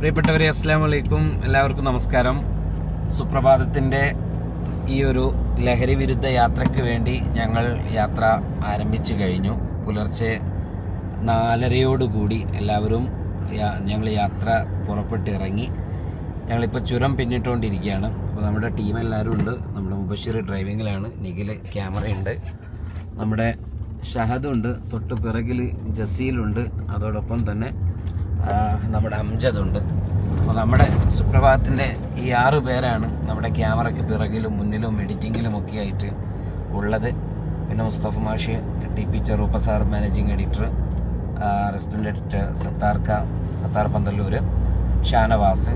പ്രിയപ്പെട്ടവരെ അസ്സാം വലൈക്കും എല്ലാവർക്കും നമസ്കാരം. സുപ്രഭാതത്തിന്റെ ഈ ഒരു ലഹരി വിരുദ്ധ യാത്രയ്ക്ക് വേണ്ടി ഞങ്ങൾ യാത്ര ആരംഭിച്ചു കഴിഞ്ഞു. പുലർച്ചെ നാലരയോടുകൂടി എല്ലാവരും ഞങ്ങൾ യാത്ര പുറപ്പെട്ടിറങ്ങി ഞങ്ങളിപ്പോൾ ചുരം പിന്നിട്ടുകൊണ്ടിരിക്കുകയാണ്. അപ്പോൾ നമ്മുടെ ടീം എല്ലാവരും ഉണ്ട്. നമ്മുടെ മുബഷീർ ഡ്രൈവിങ്ങിലാണ് നിഖിൽ ക്യാമറയുണ്ട്. നമ്മുടെ ഷഹദുണ്ട്. തൊട്ട് പിറകിൽ ജസീലുണ്ട്. അതോടൊപ്പം തന്നെ നമ്മുടെ അംജദുണ്ട്. അപ്പോൾ നമ്മുടെ സുപ്രഭാതത്തിന്റെ ഈ ആറ് പേരാണ് നമ്മുടെ ക്യാമറയ്ക്ക് പിറകിലും മുന്നിലും എഡിറ്റിങ്ങിലും ഒക്കെ ആയിട്ട് ഉള്ളത്. പിന്നെ Mustafa മാഷി T P Cheruppa sir managing editor resident editor സത്താർക്ക Sattar Panthalloor Shanavas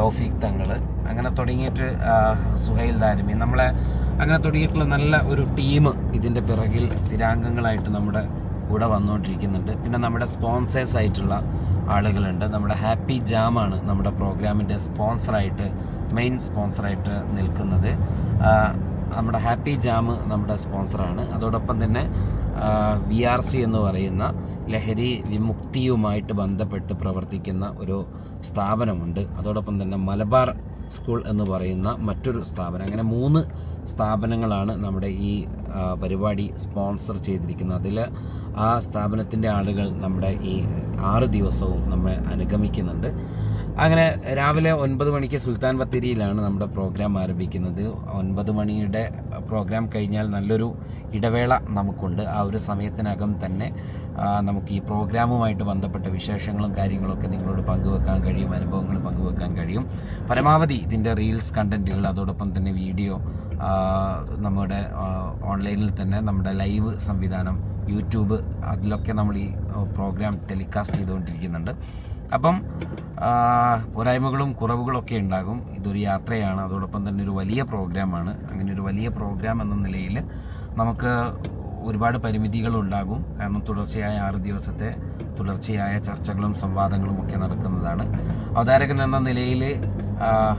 Thoufeeq Thangal അങ്ങനെ തുടങ്ങിയിട്ട് സുഹൈൽ ദാരിമി. നമ്മളെ അങ്ങനെ തുടങ്ങിയിട്ടുള്ള നല്ല ഒരു ടീം ഇതിന്റെ പിറകിൽ സ്ഥിരാംഗങ്ങളായിട്ട് നമ്മുടെ കൂടെ വന്നുകൊണ്ടിരിക്കുന്നുണ്ട്. പിന്നെ നമ്മുടെ സ്പോൺസേഴ്സ് ആയിട്ടുള്ള ആളുകളുണ്ട്. നമ്മുടെ ഹാപ്പി ജാമാണ് നമ്മുടെ പ്രോഗ്രാമിന്റെ സ്പോൺസറായിട്ട് മെയിൻ സ്പോൺസറായിട്ട് നിൽക്കുന്നത്. നമ്മുടെ ഹാപ്പി ജാം നമ്മുടെ സ്പോൺസറാണ് അതോടൊപ്പം തന്നെ വി ആർ സി എന്ന് പറയുന്ന ലഹരി വിമുക്തിയുമായിട്ട് ബന്ധപ്പെട്ട് പ്രവർത്തിക്കുന്ന ഒരു സ്ഥാപനമുണ്ട്. അതോടൊപ്പം തന്നെ മലബാർ സ്കൂൾ എന്ന് പറയുന്ന മറ്റൊരു സ്ഥാപനം. അങ്ങനെ മൂന്ന് സ്ഥാപനങ്ങളാണ് നമ്മുടെ ഈ പരിപാടി സ്പോൺസർ ചെയ്തിരിക്കുന്നത് അതിൽ ആ സ്ഥാപനത്തിന്റെ ആളുകൾ നമ്മുടെ ഈ ആറ് ദിവസവും നമ്മെ അനുഗമിക്കുന്നുണ്ട്. അങ്ങനെ രാവിലെ ഒൻപത് മണിക്ക് സുൽത്താൻ ബത്തേരിയിലാണ് നമ്മുടെ പ്രോഗ്രാം ആരംഭിക്കുന്നത്. ഒൻപത് മണിയുടെ പ്രോഗ്രാം കഴിഞ്ഞാൽ നല്ലൊരു ഇടവേള നമുക്കുണ്ട്. ആ ഒരു സമയത്തിനകം തന്നെ നമുക്ക് ഈ പ്രോഗ്രാമുമായിട്ട് ബന്ധപ്പെട്ട വിശേഷങ്ങളും കാര്യങ്ങളൊക്കെ നിങ്ങളോട് പങ്കുവെക്കാൻ കഴിയും അനുഭവങ്ങൾ പങ്കുവെക്കാൻ കഴിയും. പരമാവധി ഇതിന്റെ റീൽസ് കണ്ടന്റുകൾ അതോടൊപ്പം തന്നെ വീഡിയോ നമ്മുടെ ഓൺലൈനിൽ തന്നെ നമ്മുടെ ലൈവ് സംവിധാനം യൂട്യൂബ് അതിലൊക്കെ നമ്മൾ ഈ പ്രോഗ്രാം ടെലികാസ്റ്റ് ചെയ്തുകൊണ്ടിരിക്കുന്നുണ്ട്. അപ്പം പോരായ്മകളും കുറവുകളൊക്കെ ഉണ്ടാകും. ഇതൊരു യാത്രയാണ്. അതോടൊപ്പം തന്നെ ഒരു വലിയ പ്രോഗ്രാമാണ്. അങ്ങനെ ഒരു വലിയ പ്രോഗ്രാം എന്ന നിലയിൽ നമുക്ക് ഒരുപാട് പരിമിതികൾ ഉണ്ടാകും. കാരണം തുടർച്ചയായ ആറ് ദിവസത്തെ തുടർച്ചയായ ചർച്ചകളും സംവാദങ്ങളും ഒക്കെ നടക്കുന്നതാണ്. അവതാരകൻ എന്ന നിലയിൽ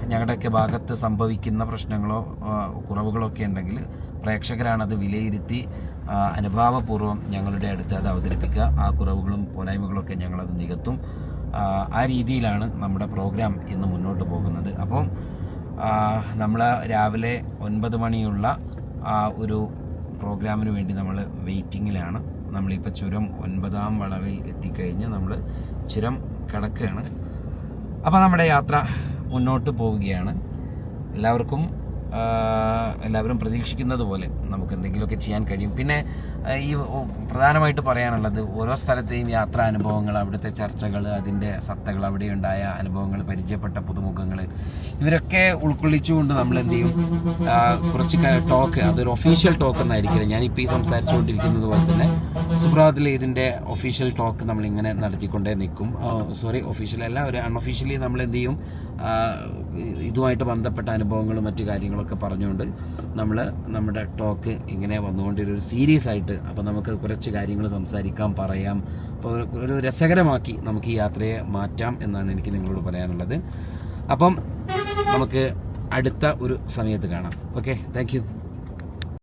ഞങ്ങളുടെയൊക്കെ ഭാഗത്ത് സംഭവിക്കുന്ന പ്രശ്നങ്ങളോ കുറവുകളോ ഒക്കെ ഉണ്ടെങ്കിൽ പ്രേക്ഷകരാണത് വിലയിരുത്തി അനുഭാവപൂർവം ഞങ്ങളുടെ അടുത്ത് അത് അവതരിപ്പിക്കുക. ആ കുറവുകളും പോരായ്മകളൊക്കെ ഞങ്ങളത് നികത്തും. ആ, രീതിയിലാണ് നമ്മുടെ പ്രോഗ്രാം ഇന്ന് മുന്നോട്ട് പോകുന്നത്. അപ്പം നമ്മൾ രാവിലെ ഒൻപത് മണിയുള്ള ആ ഒരു പ്രോഗ്രാമിന് വേണ്ടി നമ്മൾ വെയിറ്റിങ്ങിലാണ്. നമ്മളിപ്പോൾ ചുരം ഒൻപതാം വളവിൽ എത്തിക്കഴിഞ്ഞ് നമ്മൾ ചുരം കിടക്കുകയാണ്. അപ്പോൾ നമ്മുടെ യാത്ര മുന്നോട്ട് പോവുകയാണ്. എല്ലാവർക്കും എല്ലാവരും പ്രതീക്ഷിക്കുന്നത് പോലെ നമുക്ക് എന്തെങ്കിലുമൊക്കെ ചെയ്യാൻ കഴിയും. പിന്നെ ഈ പ്രധാനമായിട്ട് പറയാനുള്ളത് ഓരോ സ്ഥലത്തെയും യാത്രാ അനുഭവങ്ങൾ അവിടുത്തെ ചർച്ചകൾ അതിന്റെ സത്തകൾ അവിടെ ഉണ്ടായ അനുഭവങ്ങൾ പരിചയപ്പെട്ട പുതുമുഖങ്ങൾ ഇവരൊക്കെ ഉൾക്കൊള്ളിച്ചുകൊണ്ട് നമ്മൾ എന്ത് ചെയ്യും? കുറച്ച് ടോക്ക് അതൊരു ഒഫീഷ്യൽ ടോക്ക് എന്നായിരിക്കില്ല. ഞാനിപ്പോൾ ഈ സംസാരിച്ചുകൊണ്ടിരിക്കുന്നത് പോലെ തന്നെ സുപ്രഭാതത്തിൽ ഇതിന്റെ ഒഫീഷ്യൽ ടോക്ക് നമ്മൾ ഇങ്ങനെ നടത്തിക്കൊണ്ടേ നിൽക്കും. സോറി ഒഫീഷ്യൽ അല്ല ഒരു അൺഒഫീഷ്യലി നമ്മൾ എന്ത് ചെയ്യും? ഇതുമായിട്ട് ബന്ധപ്പെട്ട അനുഭവങ്ങളും മറ്റു കാര്യങ്ങളൊക്കെ പറഞ്ഞുകൊണ്ട് നമ്മൾ നമ്മുടെ ടോക്ക് ഇങ്ങനെ വന്നുകൊണ്ടൊരു സീരിയസ് ആയിട്ട് അപ്പോൾ നമുക്ക് കുറച്ച് കാര്യങ്ങൾ സംസാരിക്കാം പറയാം. അപ്പോൾ ഒരു- ഒരു രസകരമാക്കി നമുക്ക് ഈ യാത്രയെ മാറ്റാം എന്നാണ് എനിക്ക് നിങ്ങളോട് പറയാനുള്ളത്. അപ്പം നമുക്ക് അടുത്ത ഒരു സമയത്ത് കാണാം. Okay thank